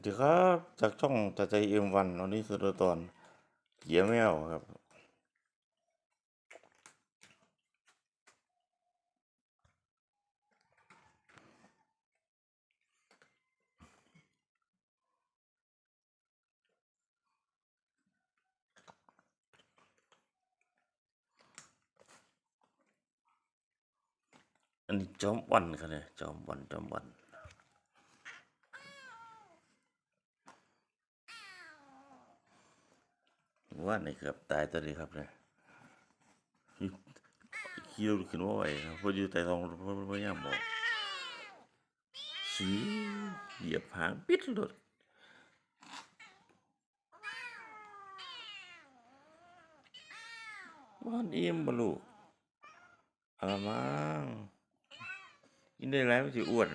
สวัสดีครับ จากช่องจัดใจเอ็มวันวันนี้สุดตอนเหยียแมวครับ อันนี้จอมวันครับเนี่ยจอมวันจอมวัน ว่าในเกือบตายตัวนี้ครับเนี่ยคิวขึ้นว่าไหวครับเพออยู่ใต้ท้องเพราะพยายามบอกสีเหยียบหางปิดรถว่านอิ่มบลูกอามั้งกินได้แล้วมันสิอ้วน